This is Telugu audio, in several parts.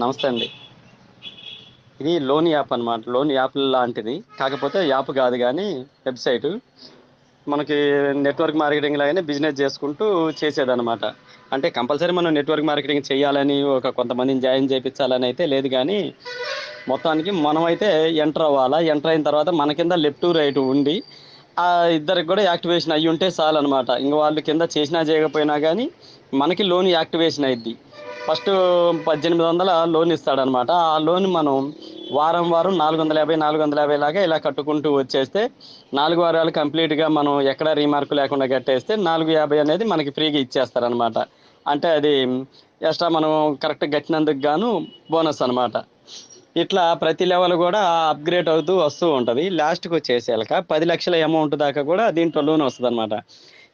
నమస్తే అండి. ఇది లోన్ యాప్ అన్నమాట. లోన్ యాప్ లాంటిది. కాకపోతే యాప్ కాదు కానీ వెబ్సైట్. మనకి నెట్వర్క్ మార్కెటింగ్ లాగానే బిజినెస్ చేసుకుంటూ చేసేదనమాట అంటే కంపల్సరీ మనం నెట్వర్క్ మార్కెటింగ్ చేయాలని ఒక కొంతమందిని జాయిన్ చేయించాలని అయితే లేదు కానీ మొత్తానికి మనం అయితే ఎంటర్ అవ్వాలా? ఎంటర్ అయిన తర్వాత మన కింద లెఫ్ట్ రైట్ ఉండి ఆ ఇద్దరికి కూడా యాక్టివేషన్ అయ్యి ఉంటే చాలు అనమాట ఇంక వాళ్ళు కింద చేసినా చేయకపోయినా కానీ మనకి లోన్ యాక్టివేషన్ అయింది ఫస్ట్ పద్దెనిమిది వందల లోన్ ఇస్తాడనమాట. ఆ లోన్ మనం వారం వారం నాలుగు వందల యాభై నాలుగు వందల యాభై లాగా ఇలా కట్టుకుంటూ వచ్చేస్తే నాలుగు వారాలు కంప్లీట్గా మనం ఎక్కడ రీమార్క్ లేకుండా కట్టేస్తే నాలుగు యాభై అనేది మనకి ఫ్రీగా ఇచ్చేస్తారనమాట. అంటే అది ఎక్స్ట్రా మనం కరెక్ట్ కట్టినందుకు గాను బోనస్ అనమాట. ఇట్లా ప్రతి లెవెల్ కూడా అప్గ్రేడ్ అవుతూ వస్తూ ఉంటుంది. లాస్ట్కి వచ్చేసేలక పది లక్షల అమౌంట్ దాకా కూడా దీంట్లో లోన్ వస్తుంది అనమాట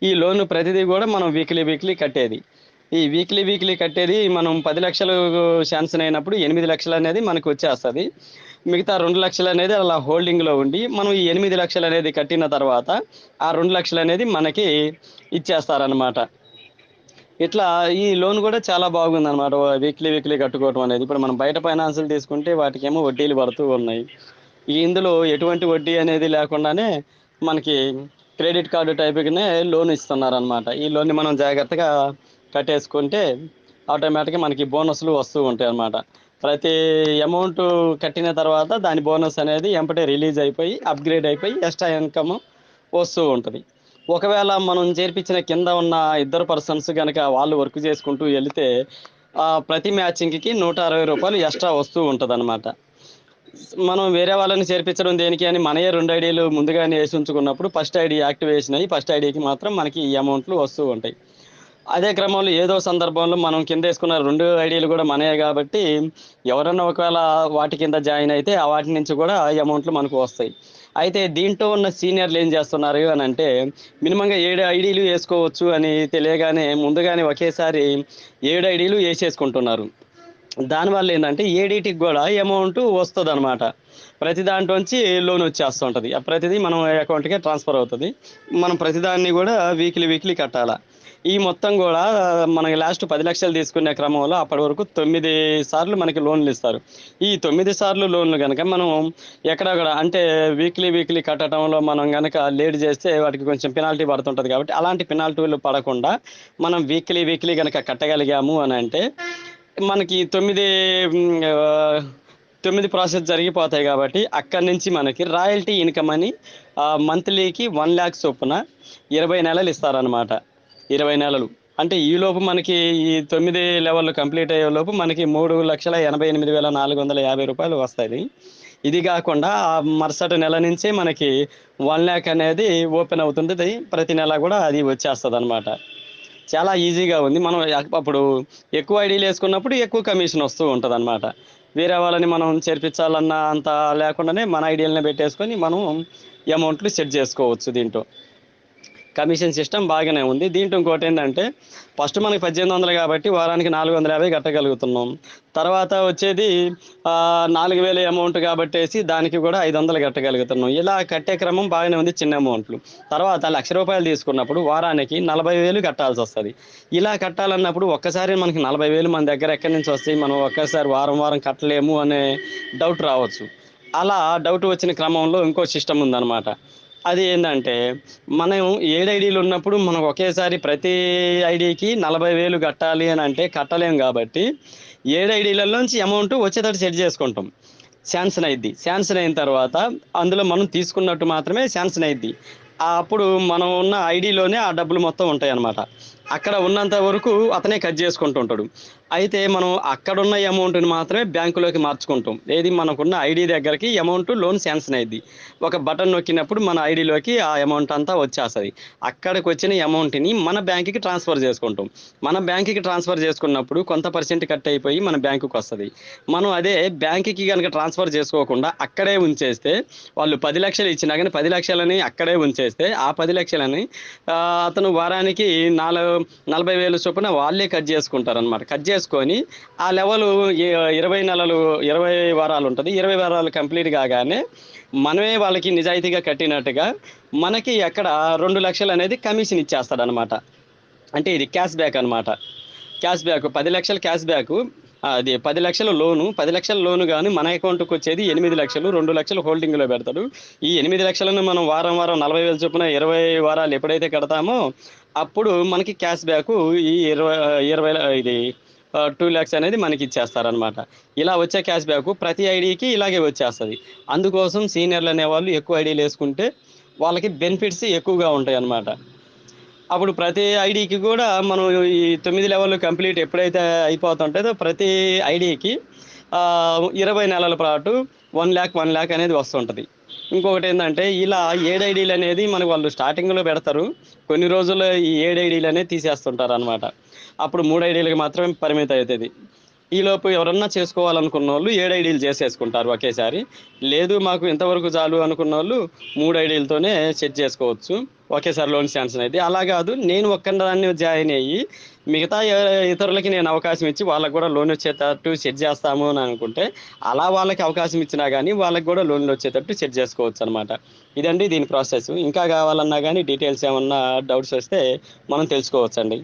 ఈ లోన్ ప్రతిదీ కూడా మనం వీక్లీ వీక్లీ కట్టేది. ఈ వీక్లీ వీక్లీ కట్టేది మనం పది లక్షలు శాంక్షన్ అయినప్పుడు ఎనిమిది లక్షలు అనేది మనకు వచ్చేస్తుంది. మిగతా రెండు లక్షలు అనేది అలా హోల్డింగ్లో ఉండి మనం ఈ ఎనిమిది లక్షలు అనేది కట్టిన తర్వాత ఆ రెండు లక్షలు అనేది మనకి ఇచ్చేస్తారనమాట ఇట్లా ఈ లోన్ కూడా చాలా బాగుంది అనమాట వీక్లీ వీక్లీ కట్టుకోవడం అనేది. ఇప్పుడు మనం బయట ఫైనాన్సులు తీసుకుంటే వాటికేమో వడ్డీలు పడుతూ ఉన్నాయి. ఈ ఇందులో ఎటువంటి వడ్డీ అనేది లేకుండానే మనకి క్రెడిట్ కార్డు టైప్గానే లోన్ ఇస్తున్నారనమాట ఈ లోన్ని మనం జాగ్రత్తగా కట్టేసుకుంటే ఆటోమేటిక్గా మనకి బోనస్లు వస్తూ ఉంటాయి అన్నమాట. ప్రతి అమౌంట్ కట్టిన తర్వాత దాని బోనస్ అనేది ఎంపటే రిలీజ్ అయిపోయి అప్గ్రేడ్ అయిపోయి ఎక్స్ట్రా ఇన్కమ్ వస్తూ ఉంటుంది. ఒకవేళ మనం చేర్పించిన కింద ఉన్న ఇద్దరు పర్సన్స్ కనుక వాళ్ళు వర్క్ చేసుకుంటూ వెళితే ప్రతి మ్యాచింగ్కి నూట అరవై రూపాయలు ఎక్స్ట్రా వస్తూ ఉంటుంది మనం వేరే వాళ్ళని చేర్పించడం దేనికి అని మనయే రెండు ఐడీలు ముందుగానే వేసి ఉంచుకున్నప్పుడు ఫస్ట్ ఐడి యాక్టివేషన్ అయ్యి ఫస్ట్ ఐడికి మాత్రం మనకి ఈ అమౌంట్లు వస్తూ ఉంటాయి. అదే క్రమంలో ఏదో సందర్భంలో మనం కింద వేసుకున్న రెండు ఐడీలు కూడా మనయే కాబట్టి ఎవరన్నా ఒకవేళ వాటి కింద జాయిన్ అయితే ఆ వాటి నుంచి కూడా అమౌంట్లు మనకు వస్తాయి. అయితే దీంట్లో ఉన్న సీనియర్లు ఏం చేస్తున్నారు అని అంటే మినిమంగా ఏడు ఐడీలు వేసుకోవచ్చు అని తెలియగానే ముందుగానే ఒకేసారి ఏడు ఐడీలు వేసేసుకుంటున్నారు. దానివల్ల ఏంటంటే ఏడీటికి కూడా అమౌంట్ వస్తుంది అనమాట ప్రతి దాంట్లోంచి లోన్ వచ్చేస్తుంటుంది ప్రతిదీ మనం అకౌంట్కే ట్రాన్స్ఫర్ అవుతుంది. మనం ప్రతిదాన్ని కూడా వీక్లీ వీక్లీ కట్టాలా. ఈ మొత్తం కూడా మనకి లాస్ట్ పది లక్షలు తీసుకునే క్రమంలో అప్పటి వరకు తొమ్మిది సార్లు మనకి లోన్లు ఇస్తారు. ఈ తొమ్మిది సార్లు లోన్లు కనుక మనం ఎక్కడక్కడ అంటే వీక్లీ వీక్లీ కట్టడంలో మనం కనుక లేట్ చేస్తే వాటికి కొంచెం పెనాల్టీ పడుతుంటుంది కాబట్టి అలాంటి పెనాల్టీలు పడకుండా మనం వీక్లీ వీక్లీ కనుక కట్టగలిగాము అని అంటే మనకి తొమ్మిది తొమ్మిది ప్రాసెస్ జరిగిపోతాయి కాబట్టి అక్కడి నుంచి మనకి రాయల్టీ ఇన్కమ్ అని మంత్లీకి వన్ ల్యాక్ చొప్పున ఇరవై నెలలు ఇస్తారనమాట ఇరవై నెలలు. అంటే ఈ లోపు మనకి ఈ తొమ్మిది లెవెల్ కంప్లీట్ అయ్యే లోపు మనకి మూడు లక్షల ఎనభై ఎనిమిది వేల నాలుగు వందల యాభై రూపాయలు వస్తాయి. ఇది కాకుండా ఆ మరుసటి నెల నుంచే మనకి వన్ ల్యాక్ అనేది ఓపెన్ అవుతుంది ప్రతి నెల కూడా అది వచ్చేస్తుంది అనమాట చాలా ఈజీగా ఉంది. మనం అప్పుడు ఎక్కువ ఐడీలు వేసుకున్నప్పుడు ఎక్కువ కమిషన్ వస్తూ ఉంటుంది అనమాట వేరే వాళ్ళని మనం చేర్పించాలన్న అంత లేకుండానే మన ఐడియల్ని పెట్టేసుకొని మనం అమౌంట్లు సెట్ చేసుకోవచ్చు దీంట్లో. కమిషన్ సిస్టమ్ బాగానే ఉంది. దీంట్లో ఇంకోటి ఏంటంటే ఫస్ట్ మనకి పద్దెనిమిది వందలు కాబట్టి వారానికి నాలుగు వందల యాభై కట్టగలుగుతున్నాం. తర్వాత వచ్చేది నాలుగు వేల అమౌంట్ కాబట్టేసి దానికి కూడా ఐదు వందలు కట్టగలుగుతున్నాం. ఇలా కట్టే క్రమం బాగానే ఉంది చిన్న అమౌంట్లు తర్వాత లక్ష రూపాయలు తీసుకున్నప్పుడు వారానికి నలభై వేలు కట్టాల్సి వస్తుంది. ఇలా కట్టాలన్నప్పుడు ఒక్కసారి మనకి నలభై వేలు మన దగ్గర ఎక్కడి నుంచి వస్తాయి? మనం ఒక్కసారి వారం వారం కట్టలేము అనే డౌట్ రావచ్చు. అలా డౌట్ వచ్చిన క్రమంలో ఇంకో సిస్టమ్ ఉందన్నమాట. అది ఏంటంటే మనం ఏడు ఐడీలు ఉన్నప్పుడు మనం ఒకేసారి ప్రతి ఐడీకి నలభై వేలు కట్టాలి అని అంటే కట్టలేం కాబట్టి ఏడు ఐడీలలోంచి అమౌంట్ వచ్చేటట్టు సెట్ చేసుకుంటాం. శాంక్షన్ అయింది శాంక్షన్ అయిన తర్వాత అందులో మనం తీసుకున్నట్టు మాత్రమే శాంక్షన్ అయింది అప్పుడు మనం ఉన్న ఐడిలోనే ఆ డబ్బులు మొత్తం ఉంటాయి అన్నమాట అక్కడ ఉన్నంత వరకు అతనే కట్ చేసుకుంటూ ఉంటాడు. అయితే మనం అక్కడున్న అమౌంట్ని మాత్రమే బ్యాంకులోకి మార్చుకుంటాం. ఏది మనకున్న ఐడి దగ్గరికి అమౌంట్ లోన్ శాంక్షన్ అయింది ఒక బటన్ నొక్కినప్పుడు మన ఐడిలోకి ఆ అమౌంట్ అంతా వచ్చేస్తుంది. అక్కడికి వచ్చిన అమౌంట్ని మన బ్యాంకుకి ట్రాన్స్ఫర్ చేసుకుంటాం. మన బ్యాంకుకి ట్రాన్స్ఫర్ చేసుకున్నప్పుడు కొంత పర్సెంట్ కట్ అయిపోయి మన బ్యాంకుకి వస్తుంది. మనం అదే బ్యాంకుకి కనుక ట్రాన్స్ఫర్ చేసుకోకుండా అక్కడే ఉంచేస్తే వాళ్ళు పది లక్షలు ఇచ్చినా కానీ పది లక్షలని అక్కడే ఉంచేస్తే ఆ పది లక్షలని అతను వారానికి నాలుగు నలభై వేలు చొప్పున వాళ్ళే కట్ చేసుకుంటారు అనమాట కట్ చేసుకొని ఆ లెవెల్ ఇరవై నెలలు ఇరవై వారాలు ఉంటుంది. ఇరవై వారాలు కంప్లీట్ కాగానే మనమే వాళ్ళకి నిజాయితీగా కట్టినట్టుగా మనకి అక్కడ రెండు లక్షలు అనేది కమిషన్ ఇచ్చేస్తాడు అనమాట అంటే ఇది క్యాష్ బ్యాక్ అనమాట క్యాష్ బ్యాక్ పది లక్షల క్యాష్ బ్యాక్ అది పది లక్షల లోను. పది లక్షల లోను కానీ మన అకౌంట్కి వచ్చేది ఎనిమిది లక్షలు. రెండు లక్షలు హోల్డింగ్లో పెడతాడు. ఈ ఎనిమిది లక్షలను మనం వారం వారం నలభై వేలు చొప్పున ఇరవై వారాలు ఎప్పుడైతే కడతామో అప్పుడు మనకి క్యాష్ బ్యాక్ ఈ ఇరవై ఇరవై ఇది టూ ల్యాక్స్ అనేది మనకి ఇచ్చేస్తారనమాట ఇలా వచ్చే క్యాష్ బ్యాక్ ప్రతి ఐడికి ఇలాగే వచ్చేస్తుంది. అందుకోసం సీనియర్లు అనేవాళ్ళు ఎక్కువ ఐడీలు వేసుకుంటే వాళ్ళకి బెనిఫిట్స్ ఎక్కువగా ఉంటాయి అన్నమాట అప్పుడు ప్రతి ఐడికి కూడా మనం ఈ తొమ్మిది లెవెల్ కంప్లీట్ ఎప్పుడైతే అయిపోతుంటుందో ప్రతి ఐడికి ఇరవై నెలల పాటు వన్ ల్యాక్ వన్ ల్యాక్ అనేది వస్తుంటుంది. ఇంకొకటి ఏంటంటే ఇలా ఏడు ఐడీలు అనేది మనకు వాళ్ళు స్టార్టింగ్లో పెడతారు. కొన్ని రోజుల్లో ఈ ఏడు ఐడీలు అనేది తీసేస్తుంటారు అనమాట అప్పుడు మూడు ఐడీలకు మాత్రమే పరిమితం అవుతుంది ఈలోపు ఎవరన్నా చేసుకోవాలనుకున్న వాళ్ళు ఏడు ఐడీలు చేసేసుకుంటారు ఒకేసారి. లేదు మాకు ఇంతవరకు చాలు అనుకున్న వాళ్ళు మూడు ఐడీలతోనే సెట్ చేసుకోవచ్చు. ఒకేసారి లోన్ శాంక్షన్ అయితే అలా కాదు నేను ఒక్కదాన్ని జాయిన్ అయ్యి మిగతా ఇతరులకి నేను అవకాశం ఇచ్చి వాళ్ళకి కూడా లోన్ వచ్చేటట్టు సెట్ చేస్తాము అని అనుకుంటే అలా వాళ్ళకి అవకాశం ఇచ్చినా కానీ వాళ్ళకి కూడా లోన్లు వచ్చేటట్టు సెట్ చేసుకోవచ్చు అనమాట ఇదండి దీని ప్రాసెస్. ఇంకా కావాలన్నా కానీ డీటెయిల్స్ ఏమన్నా డౌట్స్ వస్తే మనం తెలుసుకోవచ్చండి.